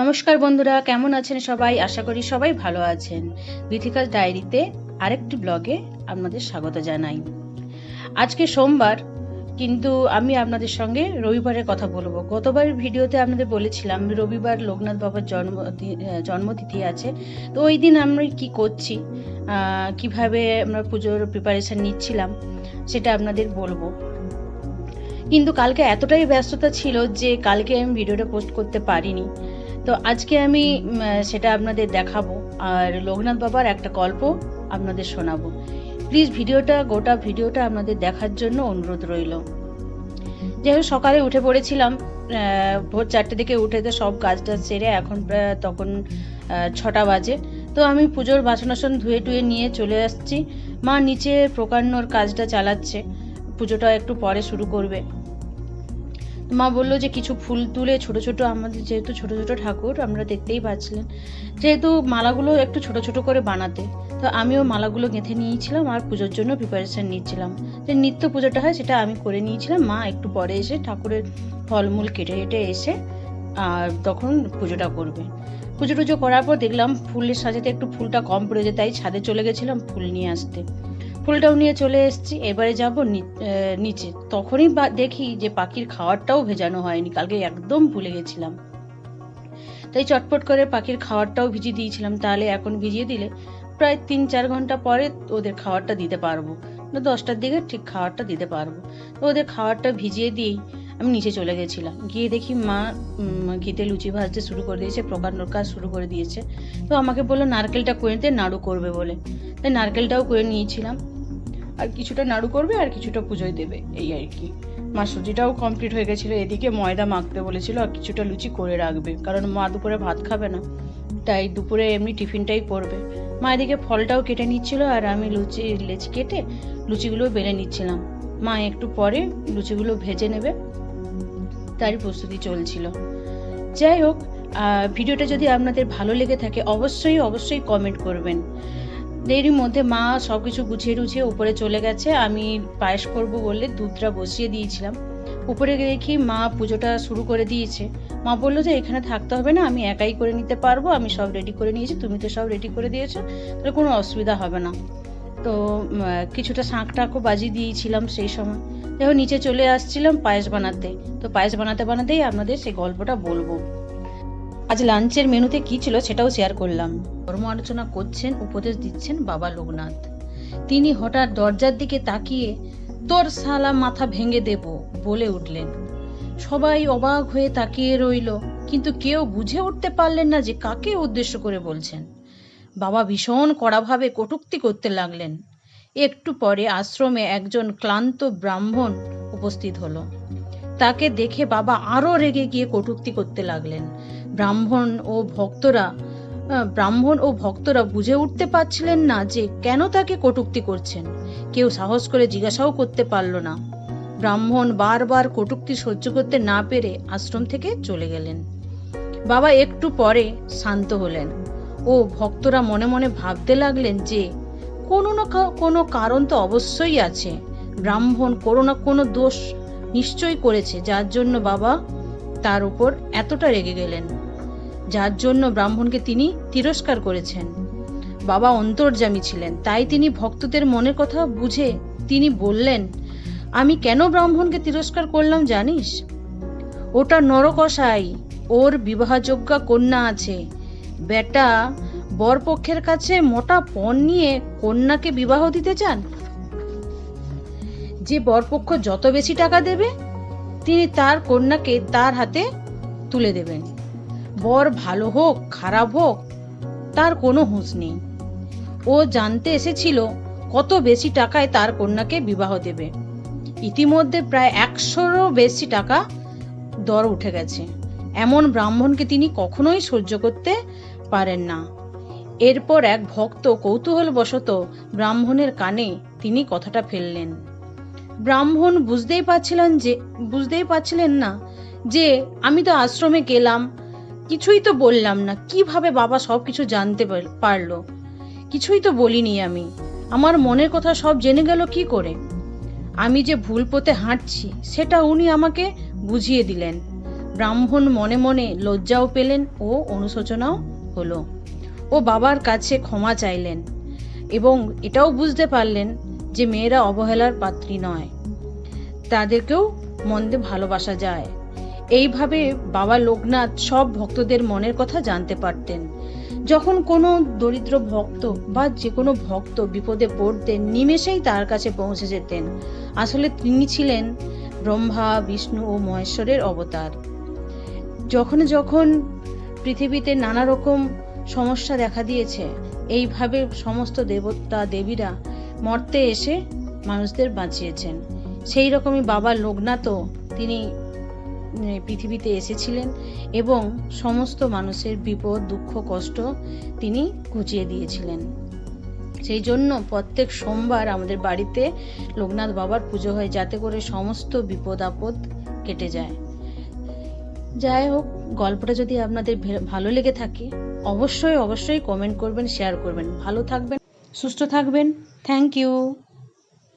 নমস্কার বন্ধুরা, কেমন আছেন সবাই? আশা করি সবাই ভালো আছেন। বিথিকাস ডায়েরিতে আরেকটি ব্লগে আপনাদের স্বাগত জানাই। আজকে সোমবার, কিন্তু আমি আপনাদের সঙ্গে রবিবারের কথা বলব। গতবার ভিডিওতে আপনাদের বলেছিলাম, রবিবার লোকনাথ বাবার জন্ম জন্মতিথি আছে। তো ওই দিন আমরা কি করছি কীভাবে আমরা পুজোর প্রিপারেশন নিচ্ছিলাম, সেটা আপনাদের বলব। কিন্তু কালকে এতটাই ব্যস্ততা ছিল যে কালকে আমি ভিডিওটা পোস্ট করতে পারিনি। তো আজকে আমি সেটা আপনাদের দেখাবো। আর লোকনাথ বাবার একটা গল্প আপনাদের শোনাবো। প্লিজ ভিডিওটা, গোটা ভিডিওটা আপনাদের দেখার জন্য অনুরোধ রইল। যাই সকালে উঠে পড়েছিলাম। ভোর চারটে দিকে উঠে তো সব কাজ টাজ সেরে এখন তখন ছটা বাজে। তো আমি পুজোর বাসন টাসন ধুয়ে টুয়ে নিয়ে চলে আসছি। মা নিচে প্রকাণ্যর কাজটা চালাচ্ছে। পুজোটা একটু পরে শুরু করবে। মা বলল যে কিছু ফুল তুলে ছোট ছোট আমাদের যেহেতু ছোট ছোট ঠাকুর, আমরা দেখতেই পাচ্ছিলেন। যেহেতু মালাগুলো একটু ছোট ছোট করে বানাতে, তো আমিও মালাগুলো গেঁথে নিয়েছিলাম আর পুজোর জন্য প্রিপারেশন নিচ্ছিলাম। যে নিত্য পুজোটা হয় সেটা আমি করে নিয়েছিলাম, মা একটু পরে এসে ঠাকুরের ফলমূল কেটে কেটে এসে আর তখন পুজোটা করবে। পুজো টুজো করার পর দেখলাম ফুলের সাজাতে একটু ফুলটা কম পড়ে যায়, তাই ছাদে চলে গেছিলাম ফুল নিয়ে আসতে। ফুলটাও নিয়ে চলে এসেছি। এবারে যাব নিচে। তখনই দেখি যে পাখির খাবারটাও ভেজানো হয়নি। কালকে একদম ভুলে গেছিলাম। তাই চটপট করে পাখির খাবারটাও ভিজিয়ে দিয়েছিলাম। তাহলে এখন ভিজিয়ে দিলে প্রায় তিন চার ঘণ্টা পরে ওদের খাবারটা দিতে পারব। দশটার দিকে ঠিক খাবারটা দিতে পারব। তো ওদের খাবারটা ভিজিয়ে দিয়েই আমি নিচে চলে গেছিলাম। গিয়ে দেখি মা ঘিতে লুচি ভাজতে শুরু করে দিয়েছে প্রকাণ্ডর কাজ শুরু করে দিয়েছে। তো আমাকে বলল, নারকেলটা করে নিতে নাড়ু করবে বলে। তাই নারকেলটাও করে নিয়েছিলাম। আর কিছুটা নাড়ু করবে আর কিছুটা পুজোয় দেবে, এই আর কি। মা সুজিটাও কমপ্লিট হয়ে গেছিল, এদিকে ময়দা মাখতে বলেছিল আর কিছুটা লুচি করে রাখবে, কারণ মা দুপুরে ভাত খাবে না, তাই দুপুরে এমনি টিফিনটাই করবে। মা এদিকে ফলটাও কেটে নিচ্ছিল আর আমি লুচি লেচি কেটে লুচিগুলো বেলে নিচ্ছিলাম। মা একটু পরে লুচিগুলো ভেজে নেবে, তারই প্রস্তুতি চলছিল। যাই হোক ভিডিওটা যদি আপনাদের ভালো লেগে থাকে, অবশ্যই অবশ্যই কমেন্ট করবেন। এরই মধ্যে মা সব কিছু গুছিয়ে টুছিয়ে উপরে চলে গেছে। আমি পায়েস করব বলে দুধটা বসিয়ে দিয়েছিলাম। উপরে দেখি মা পুজোটা শুরু করে দিয়েছে। মা বলল যে, এখানে থাকতে হবে না, আমি একাই করে নিতে পারব, আমি সব রেডি করে নিয়েছি, তুমি তো সব রেডি করে দিয়েছ, তাহলে কোনো অসুবিধা হবে না। তো কিছুটা শাঁখ টাঁকও বাজিয়ে দিয়েছিলাম সেই সময়। দেখো নিচে চলে আসছিলাম পায়েস বানাতে। তো পায়েস বানাতে বানাতেই আপনাদের সেই গল্পটা বলব। আজ লাঞ্চের মেনুতে কি ছিল সেটাও শেয়ার করলাম। ধর্ম আলোচনা করছেন, উপদেশ দিচ্ছেন বাবা লোকনাথ। তিনি হঠাৎ দরজার দিকে তাকিয়ে, তোর সালা মাথা ভেঙে দেব, বলে উঠলেন। সবাই অবাক হয়ে তাকিয়ে রইল, কিন্তু কেউ বুঝে উঠতে পারলেন না যে কাকে উদ্দেশ্য করে বলছেন। বাবা ভীষণ কড়াভাবে কটূক্তি করতে লাগলেন। একটু পরে আশ্রমে একজন ক্লান্ত ব্রাহ্মণ উপস্থিত হলো। তাকে দেখে বাবা আরও রেগে গিয়ে কটূক্তি করতে লাগলেন। ব্রাহ্মণ ও ভক্তরা ব্রাহ্মণ ও ভক্তরা বুঝে উঠতে পারছিলেন না যে কেন তাকে কটূক্তি করছেন। কেউ সাহস করে জিজ্ঞাসাও করতে পারল না। ব্রাহ্মণ বারবার কটূক্তি সহ্য করতে না পেরে আশ্রম থেকে চলে গেলেন। বাবা একটু পরে শান্ত হলেন ও ভক্তরা মনে মনে ভাবতে লাগলেন যে কোনো না কোনো কারণ তো অবশ্যই আছে। ব্রাহ্মণ কোনো না কোনো দোষ নিশ্চয়ই করেছে, যার জন্য বাবা তার উপর এতটা রেগে গেলেন। যার জন্য ব্রাহ্মণকে তিনি তিরস্কার করেছেন। বাবা অন্তর্যামী ছিলেন, তাই তিনি ভক্তদের মনের কথা বুঝে তিনি বললেন, আমি কেন ব্রাহ্মণকে তিরস্কার করলাম জানিস? ওটা নরকসাই, ওর বিবাহযোগ্য কন্যা আছে। বেটা বরপক্ষের কাছে মোটা পণ নিয়ে কন্যাকে বিবাহ দিতে চান? যে বরপক্ষ যত বেশি টাকা দেবে, তিনি তার কন্যাকে তার হাতে তুলে দেবেন। বর ভালো হোক, খারাপ হোক, তার কোনো হুঁশ নেই। ও জানতে এসেছিল কত বেশি টাকায় তার কন্যাকে বিবাহ দেবে। ইতিমধ্যে প্রায় একশোরও বেশি টাকা দর উঠে গেছে। এমন ব্রাহ্মণকে তিনি কখনোই সহ্য করতে পারেন না। এরপর এক ভক্ত কৌতূহলবশত ব্রাহ্মণের কানে তিনি কথাটা ফেললেন। ব্রাহ্মণ বুঝতেই পারছিলেন যে, বুঝতেই পারছিলেন না যে, আমি তো আশ্রমে গেলাম। কিছুই তো বললাম না। কীভাবে বাবা সব কিছু জানতে পার- পারল? কিছুই তো বলিনি আমি। আমার মনের কথা সব জেনে গেল কি করে? আমি যে ভুল পথে হাঁটছি, সেটা উনি আমাকে বুঝিয়ে দিলেন। ব্রাহ্মণ মনে মনে লজ্জাও পেলেন ও অনুশোচনাও হলো। ও বাবার কাছে ক্ষমা চাইলেন এবং এটাও বুঝতে পারলেন যে মেয়েরা অবহেলার পাত্রী নয়। তাদেরকেও মন্দে ভালোবাসা যায়। এইভাবে বাবা লোকনাথ সব ভক্তদের মনের কথা জানতে পারতেন। যখন কোনো দরিদ্র ভক্ত বা যে কোনো ভক্ত বিপদে পড়তেন, নিমেষেই তার কাছে পৌঁছে যেতেন। আসলে তিনি ছিলেন ব্রহ্মা, বিষ্ণু ও মহেশ্বরের অবতার। যখন যখন পৃথিবীতে নানা রকম সমস্যা দেখা দিয়েছে, এইভাবে সমস্ত দেবতা, দেবীরা মর্তে এসে মানুষদের বাঁচিয়েছেন। সেই রকমই বাবা লোকনাথও তিনি পৃথিবীতে এসেছিলেন এবং সমস্ত মানুষের বিপদ, দুঃখ, কষ্ট তিনি ঘুচিয়ে দিয়েছিলেন। সেই জন্য প্রত্যেক সোমবার আমাদের বাড়িতে লোকনাথ বাবার পুজো হয়, যাতে করে সমস্ত বিপদ আপদ কেটে যায়। যাই হোক, গল্পটা যদি আপনাদের ভালো লেগে থাকে, অবশ্যই অবশ্যই কমেন্ট করবেন শেয়ার করবেন। ভালো থাকবেন। সুস্থ থাকবেন। Thank you